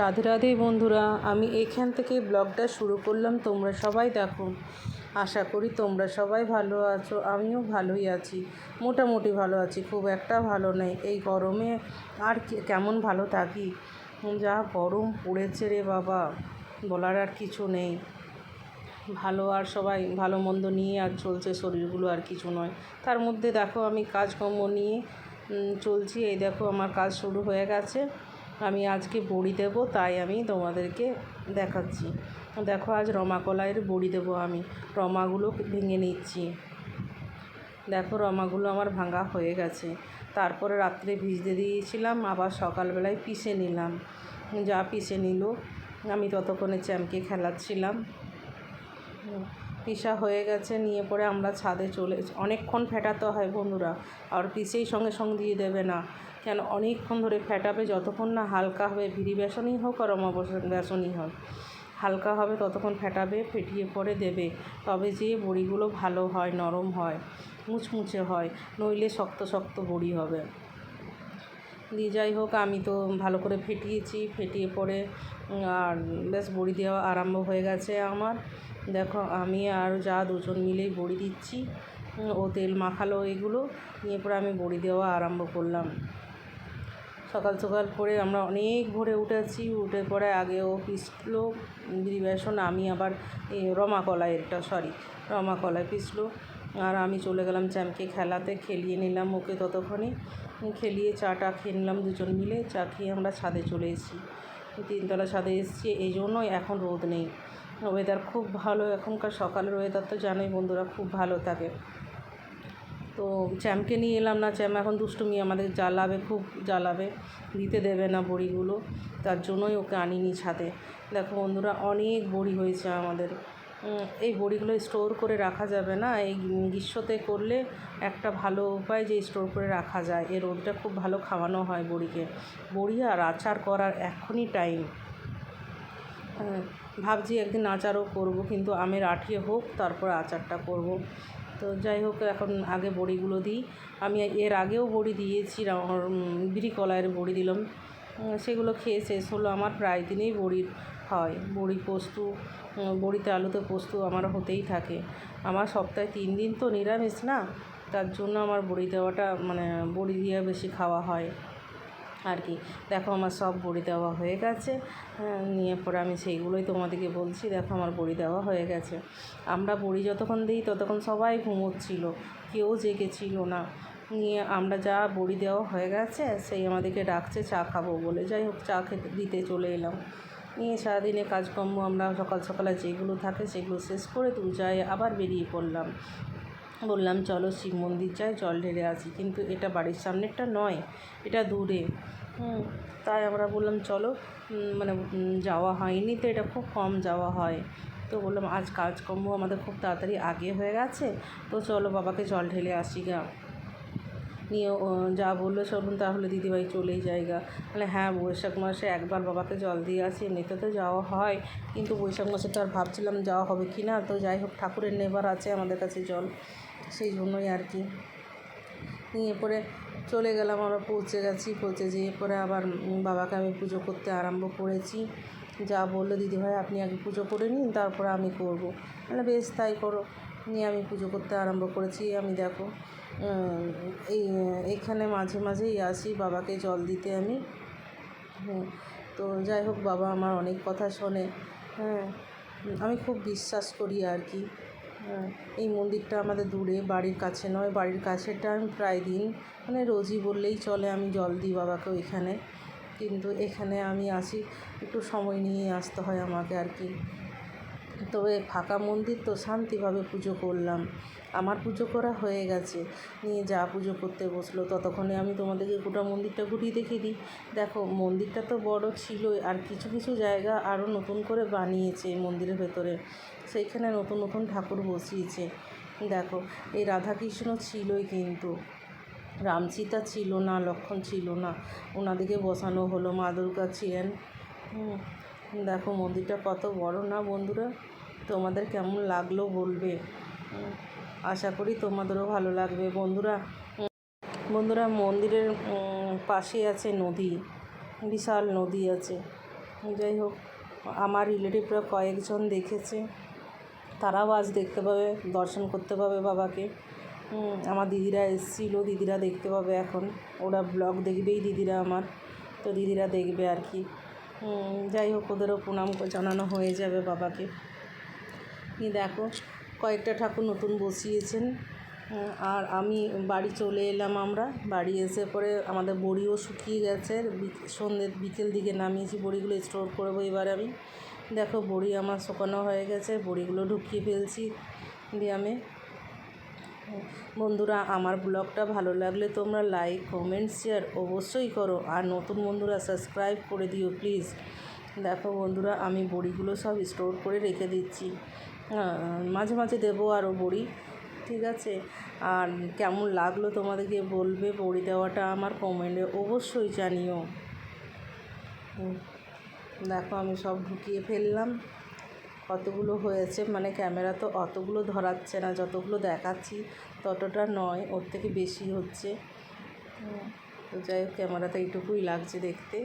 রাধে রাধে বন্ধুরা, আমি এখান থেকে ব্লগটা শুরু করলাম। তোমরা সবাই দেখো। আশা করি তোমরা সবাই ভালো আছো, আমিও ভালোই আছি। মোটামুটি ভালো আছি, খুব একটা ভালো নেই। এই গরমে আর কেমন ভালো থাকি যা গরম পড়েছে রে বাবা, বলার আর কিছু নেই। ভালো আর সবাই, ভালো মন্দ নিয়ে আর চলছে শরীরগুলো আর কিছু নয়। তার মধ্যে দেখো আমি কাজকর্ম নিয়ে চলছি। এই দেখো আমার কাজ শুরু হয়ে গেছে। আমি আজকে বড়ি দেবো, তাই আমি তোমাদেরকে দেখাচ্ছি। দেখো, আজ রমা কলাইয়ের বড়ি দেবো আমি। রমাগুলো ভেঙে নিচ্ছি। দেখো, রমাগুলো আমার ভাঙা হয়ে গেছে। তারপরে রাত্রে ভিজতে দিয়েছিলাম, আবার সকালবেলায় পিষে নিলাম। যা পিষে নিল, আমি ততক্ষণে চ্যামকে খেলাচ্ছিলাম। পিসা হয়ে গেছে, নিয়ে পরে আমরা ছাদে চলে অনেকক্ষণ ফেটাতে হয় বন্ধুরা। আর পিসেই সঙ্গে সঙ্গে দিয়ে দেবে না। কেন? অনেকক্ষণ ধরে ফেটাবে, যতক্ষণ না হালকা হবে, ভিড়ি বেসনই হোক আর অমাবস বেসনই হোক। হালকা হবে, ততক্ষণ ফেটাবে, ফেটিয়ে পরে দেবে। তবে যে বড়িগুলো ভালো হয়, নরম হয়, মুচমুচে হয়, নইলে শক্ত শক্ত বড়ি হবে। দিয়ে যাই হোক, আমি তো ভালো করে ফেটিয়েছি। ফেটিয়ে পরে আর বেশ বড়ি দেওয়া আরম্ভ হয়ে গেছে আমার। দেখো, আমি আর যা দুজন মিলেই বড়ি দিচ্ছি। ও তেল মাখালো এগুলো, নিয়ে পরে আমি বড়ি দেওয়া আরম্ভ করলাম। সকাল সকাল করে আমরা অনেক ভোরে উঠেছি। উঠে পরে আগে ও পিসলো বেসন, আমি আবার রমা কলাই এটা সরি রমা কলাই পিসলো আর আমি চলে গেলাম চ্যামকে খেলাতে, খেলিয়ে নিলাম ওকে ততক্ষণে। খেলিয়ে চাটা খেয়ে নিলাম দুজন মিলে। চা খেয়ে আমরা ছাদে চলে এসেছি। তিনতলা ছাদে এসেছি, এই জন্যই এখন রোদ নেই। ওয়েদার খুব ভালো, এখনকার সকালের ওয়েদার তো জানোই বন্ধুরা, খুব ভালো থাকে। তো চ্যামকে নিয়ে এলাম না, চ্যাম এখন দুষ্টুমি, আমাদের জ্বালাবে, খুব জ্বালাবে, দিতে দেবে না বড়িগুলো, তার জন্যই ওকে আনিনি ছাদে। দেখো বন্ধুরা, অনেক বড়ি হয়েছে আমাদের। এই বড়িগুলো স্টোর করে রাখা যাবে না। এই গ্রীষ্মতে করলে একটা ভালো উপায় যে স্টোর করে রাখা যায়। এই রোদটা খুব ভালো খাওয়ানো হয় বড়িকে। বড়ি আর আচার করার এখনই টাইম। হ্যাঁ, ভাবছি একদিন আচারও করব কিন্তু আমের আঠিয়ে হোক তারপর আচারটা করব। তো যাই হোক এখন আগে বড়িগুলো দিই। আমি এর আগেও বড়ি দিয়েছি বিড়ি কলাইয়ের বড়ি দিলাম। সেগুলো খেয়ে শেষ হলো। আমার প্রায় দিনেই বড়ি হয়। বড়ি পোস্ত বড়িতে আলুতে পোস্ত আমার হতেই থাকে। আমার সপ্তাহে তিন দিন তো নিরামিষ না? তার জন্য আমার বড়ি দেওয়াটা মানে বড়ি দিয়ে বেশি খাওয়া হয় আর কি। দেখো আমার সব বড়ি দেওয়া হয়ে গেছে। হ্যাঁ, নিয়ে পরে আমি সেইগুলোই তোমাদেরকে বলছি। দেখো আমার বড়ি দেওয়া হয়ে গেছে। আমরা বড়ি যতক্ষণ দিই ততক্ষণ সবাই ঘুমোচ্ছিল। কেউ জেগেছিল না। নিয়ে আমরা যা বড়ি দেওয়া হয়ে গেছে সেই আমাদেরকে ডাকছে চা খাব বলে। যাই হোক চা খেতে দিতে চলে এলাম। নিয়ে সারাদিনে কাজকর্ম আমরা সকাল সকালে যেগুলো থাকে সেগুলো শেষ করে দু যাই আবার বেরিয়ে পড়লাম। বললাম, চলো শিব মন্দির যাই, জল ঢেলে আসি। কিন্তু এটা বাড়ির সামনেরটা নয়, এটা দূরে। তাই আমরা বললাম, চলো। মানে যাওয়া হয়নি তো, এটা খুব কম যাওয়া হয়। তো বললাম, আজ কাজকর্ম আমাদের খুব তাড়াতাড়ি আগে হয়ে গেছে, তো চলো বাবাকে জল ঢেলে আসি গা। নিয়ে যা বলল চলুন তাহলে দিদিভাই চলেই জায়গা তাহলে হ্যাঁ বৈশাখ মাসে একবার বাবাকে জল দিয়ে আসি, এমনিতে তো যাওয়া হয়। কিন্তু বৈশাখ মাসে তো আর ভাবছিলাম যাওয়া হবে কি না, তো যাই হোক, ঠাকুরের নেবার আছে আমাদের কাছে জল, সেই জন্যই আর কি। নিয়ে পরে চলে গেলাম, আমরা পৌঁছে গেছি, পৌঁছে যেয়ে পরে আবার বাবাকে আমি পুজো করতে আরম্ভ করেছি। যা বলল, দিদিভাই, আপনি আগে পুজো করে নিন, তারপরে আমি করব। মানে বেশ, তাই করো। নিয়ে আমি পুজো করতে আরম্ভ করেছি। আমি দেখো এই এখানে মাঝে মাঝেই আসি বাবাকে জল দিতে আমি। হ্যাঁ তো যাই হোক, বাবা আমার অনেক কথা শোনে। হ্যাঁ আমি খুব বিশ্বাস করি আর কি। হ্যাঁ এই মন্দিরটা আমাদের দূরে, বাড়ির কাছে নয়, বাড়ির কাছেরটা আমি প্রায় দিন মানে রোজই বললেই চলে আমি জল দিই বাবাকে ওইখানে। কিন্তু এখানে আমি আসি, একটু সময় নিয়ে আসতে হয় আমাকে আর কি। তবে ফাঁকা মন্দির তো শান্তিভাবে পুজো করলাম। আমার পুজো করা হয়ে গেছে। নিয়ে যা পুজো করতে বসল। ততক্ষণে আমি তোমাদেরকে গোটা মন্দিরটা ঘুরিয়ে দেখিয়ে দিই। দেখো, মন্দিরটা তো বড় ছিলই আর কিছু কিছু জায়গা আরও নতুন করে বানিয়েছে মন্দিরের ভেতরে। সেইখানে নতুন নতুন ঠাকুর বসিয়েছে। দেখো, এই রাধাকৃষ্ণ ছিলই কিন্তু। রাম সীতা ছিল না, লক্ষণ ছিল না। ওনাদেরকে বসানো হলো, মা দুর্গা ছিলেন। দেখো মন্দিরটা কত বড় না বন্ধুরা? তোমাদের কেমন লাগল বলবে? আশা করি তোমাদেরও ভালো লাগবে। বন্ধুরা বন্ধুরা মন্দিরের পাশে আছে নদী, বিশাল নদী আছে। যাই হোক, আমার রিলেটিভরা কয়েকজন দেখেছে। তারাও আজ দেখতে পাবে, দর্শন করতে পাবে বাবাকে। আমার দিদিরা এসেছিল, দিদিরা দেখতে পাবে এখন। ওরা ব্লগ দেখবেই দিদিরা আমার। তো দিদিরা দেখবে আর কি। যাই হোক, ওদেরও প্রণাম জানানো হয়ে যাবে বাবাকে। এই দেখো, কয়েকটা ঠাকুর নতুন বসিয়েছেন। আর আমি বাড়ি চলে এলাম আমরা। বাড়ি এসে পরে আমাদের বড়িও শুকিয়ে গেছে। বি- সন্ধ্যে বিকেল দিকে নামিয়েছি বড়িগুলো, স্টোর করব এবার আমি। দেখো, বড়ি আমার শুকানো হয়ে গেছে। বড়িগুলো ঢুকিয়ে ফেলছি দিয়ে আমি বন্ধুরা, আমার ব্লগটা ভালো লাগলে তোমরা লাইক, কমেন্ট, শেয়ার অবশ্যই করো। আর নতুন বন্ধুরা, সাবস্ক্রাইব করে দিও প্লিজ। দেখো বন্ধুরা, আমি বড়িগুলো সব স্টোর করে রেখে দিচ্ছি। মাঝে মাঝে দেবো আরও বড়ি, ঠিক আছে? আর কেমন লাগল তোমাদেরকে বলবে, বড়ি দেওয়াটা আমার কমেন্টে অবশ্যই জানিও। দেখো আমি সব ঢুকিয়ে ফেললাম। কতগুলো হয়েছে? মানে ক্যামেরা তো অতগুলো ধরাচ্ছে না, যতগুলো দেখাচ্ছি ততটা নয়, ওর থেকে বেশি হচ্ছে। তো যাই হোক, ক্যামেরাতে এইটুকুই লাগছে দেখতে।